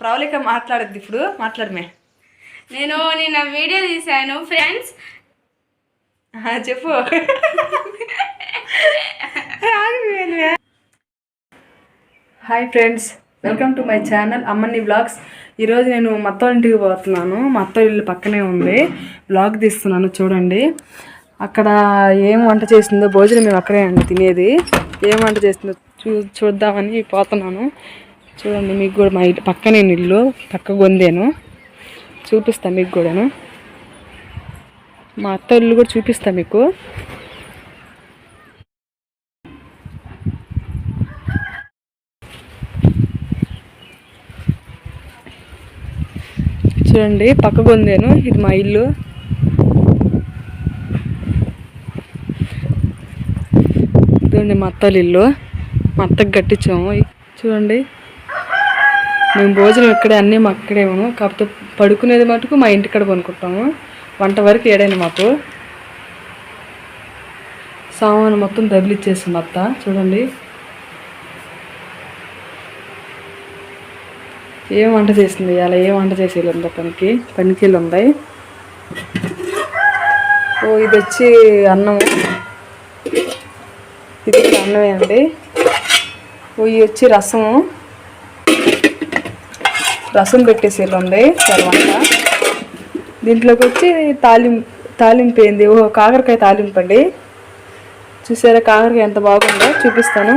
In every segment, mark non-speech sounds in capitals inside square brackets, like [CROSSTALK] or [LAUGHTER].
ప్రవళిక మాట్లాడద్దు ఇప్పుడు మాట్లాడమే. నేను నిన్న వీడియో తీశాను ఫ్రెండ్స్. చెప్పు. Hi friends welcome to my channel Ammani vlogs ఈరోజు నేను మా అత్త ఇంటికి పోతున్నాను. మా అత్త ఇల్లు పక్కనే ఉంది. బ్లాగ్ తీస్తున్నాను చూడండి. అక్కడ ఏం వంట చేసిందో భోజనం మేము అక్కడే అండి తినేది. ఏం వంట చేసిందో చూ చూద్దామని పోతున్నాను. చూడండి మీకు కూడా మా ఇల్లు పక్కనే ఇల్లు పక్క గొందేను చూపిస్తాను మీకు కూడాను. మా అత్త ఇల్లు కూడా చూపిస్తాను మీకు. చూడండి పక్క గొందేను ఇది మా ఇల్లు. చూడండి మా అత్తలు ఇల్లు. మా అత్తకి కట్టించాము. చూడండి. మేము భోజనం ఇక్కడే అన్నీ మా అక్కడేమో కాకపోతే పడుకునేది మటుకు మా ఇంటికాడ కొనుక్కుంటాము వంట వరకు ఏడైనా మాకు. సామాను మొత్తం దబిలిచ్చేసింది అత్త. చూడండి. ఏం వంట చేసింది అలా ఏం వంట చేసేది ఉందా పనికి పనికి ఉంది? ఓ ఇది వచ్చి అన్నము. ఇది అన్నమే అండి. ఓ ఇది వచ్చి రసము. రసం పెట్టేసి ఉంది తర్వాత. దీంట్లోకి వచ్చి తాలిం తాలింపు ఏంది? ఓ కాకరకాయ తాలింపు అండి. చూసారా కాకరకాయ ఎంత బాగుందో? చూపిస్తాను.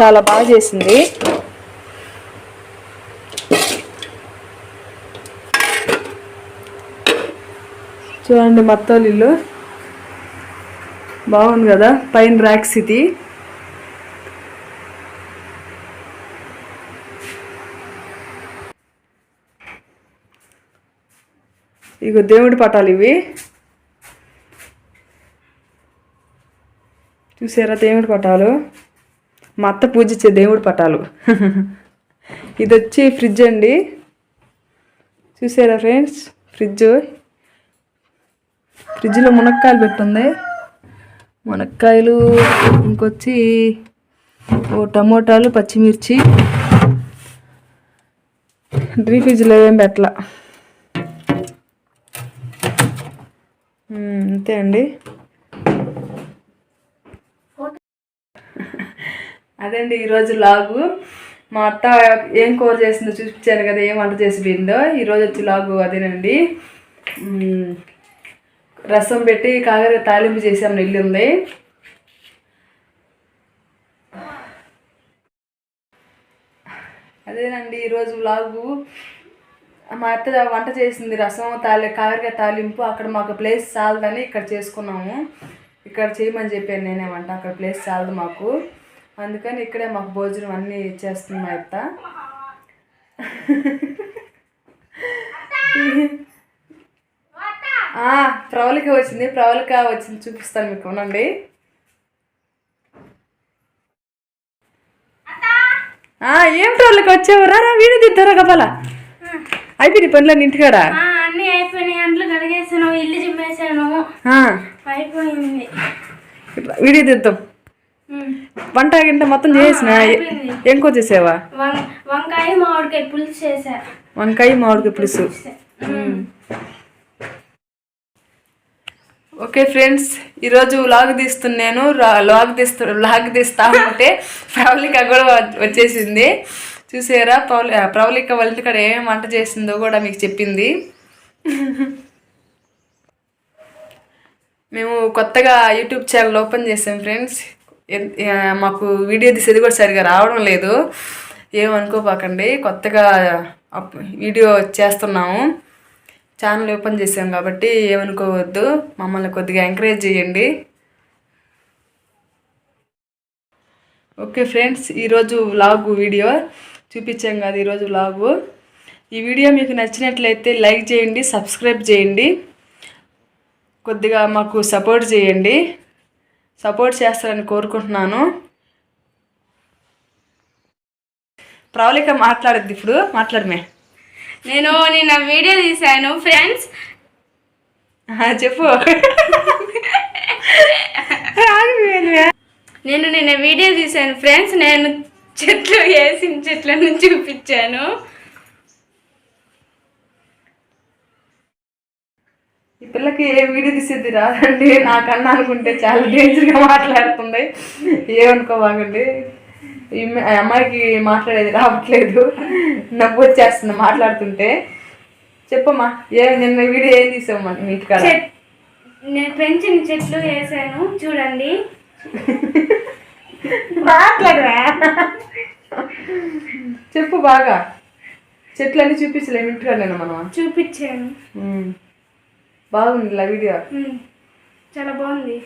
చాలా బాగా చేసింది. చూడండి మొత్తం ఇల్లు. బాగుంది కదా? పైన ర్యాక్స్ ఇది. ఇగో దేవుడి పటాలు ఇవి. చూసారా దేవుడి పటాలు? మా అత్త పూజించే దేవుడి పటాలు. [LAUGHS] ఇది వచ్చి ఫ్రిడ్జ్ అండి. చూసారా ఫ్రెండ్స్? ఫ్రిడ్జ్. ఫ్రిడ్జ్లో మునక్కాయలు పెట్టుంది. మునక్కాయలు ఇంకొచ్చి ఓ టమోటాలు పచ్చిమిర్చి. డ్రీ ఫ్రిడ్జ్లో ఏం పెట్టలా. అంతే అండి. అదండి ఈరోజు లాగు. మా అత్త ఏం కూర చేసిందో చూపించాను కదా ఏం వంట చేసి పోయిందో ఈరోజు వచ్చి లాగు అదేనండి. రసం పెట్టి కాకర తాలింపు చేసాం నెల్లి ఉంది. అదేనండి ఈరోజు లాగు. మా అత్త వంట చేసింది రసం తాలి కాకరకాయ తాలింపు అక్కడ మాకు ప్లేస్ చాలదని ఇక్కడ చేసుకున్నాము. ఇక్కడ చేయమని చెప్పాను నేనే వంట అక్కడ ప్లేస్ చాలదు మాకు. అందుకని ఇక్కడే మాకు భోజనం అన్నీ చేస్తుంది మా అత్త. [LAUGHS] ఆ, ప్రవళిక వచ్చింది ప్రవళిక వచ్చింది చూపిస్తాను మీకు అవునండి ఆ, ఏం ప్రవళిక వచ్చావు? రా రా వీడియో తీద్దారా కపాల అయిపోయింది పనులన్నీ ఇంటికాడ? అన్నీ అయిపోయినాయి. అంట్లు కడిగేసాను ఇల్లు చిమ్మేసాను అయిపోయింది. వీడియో తీద్దాం. వంట గింట మొత్తం చేసిన. ఏం చేసావా? వంకాయ మామిడికాయ పులుసు చేసా. వంకాయ మామిడికాయ పులుసు. ఓకే ఫ్రెండ్స్ ఈరోజు లాగ్ తీస్తున్నాను. లాగ్ తీస్తు లాగ్ తీస్తా ఉంటే [LAUGHS] ప్రవళిక కూడా వ- వచ్చేసింది. చూసారా? ప్రౌలి ప్రౌలిక వాళ్ళ ఇక్కడ ఏం వంట చేసిందో కూడా మీకు చెప్పింది. మేము కొత్తగా యూట్యూబ్ ఛానల్ ఓపెన్ చేసాం ఫ్రెండ్స్. ఎన్- మాకు వీడియో తీసేది కూడా సరిగా రావడం లేదు. ఏమనుకోపాకండి కొత్తగా అప్- వీడియో చేస్తున్నాము. ఛానల్ ఓపెన్ చేసాం కాబట్టి ఏమనుకోవద్దు మమ్మల్ని కొద్దిగా ఎంకరేజ్ చేయండి. ఓకే ఫ్రెండ్స్ ఈరోజు వ్లాగ్ వీడియో. చూపించాం కదా ఈరోజు వ్లాగు ఈ వీడియో మీకు నచ్చినట్లయితే లైక్ చేయండి సబ్స్క్రైబ్ చేయండి. కొద్దిగా మాకు సపోర్ట్ చేయండి. సపోర్ట్ చేస్తారని కోరుకుంటున్నాను. ప్రవళిక మాట్లాడద్దు ఇప్పుడు మాట్లాడమే. నేను నిన్న వీడియో తీశాను ఫ్రెండ్స్ చెప్పు. నేను నిన్న వీడియో తీశాను ఫ్రెండ్స్ నేను చెట్లు వేసిన చెట్లను చూపించాను. ఈ పిల్లకి ఏ వీడియో తీసేది రాదండి. నాకన్నా అనుకుంటే చాలా డేంజర్గా మాట్లాడుతుంది. ఏమనుకోవాకండి ఈ అమ్మాయికి మాట్లాడేది రావట్లేదు. నవ్వు వచ్చేస్తుంది మాట్లాడుతుంటే. చెప్పమ్మా ఏ నిన్న వీడియో ఏం తీసామ్మా మీ ఇంటికాడ? నేను పెంచిన చెట్లు వేసాను. చూడండి. [LAUGHS] మాట్లాడరా? చెప్పు బాగా. చెట్లన్నీ చూపించలేము ఇంటికాడ నేను మనం. చూపించాను. బాగుంది వీడియో. చాలా బాగుంది.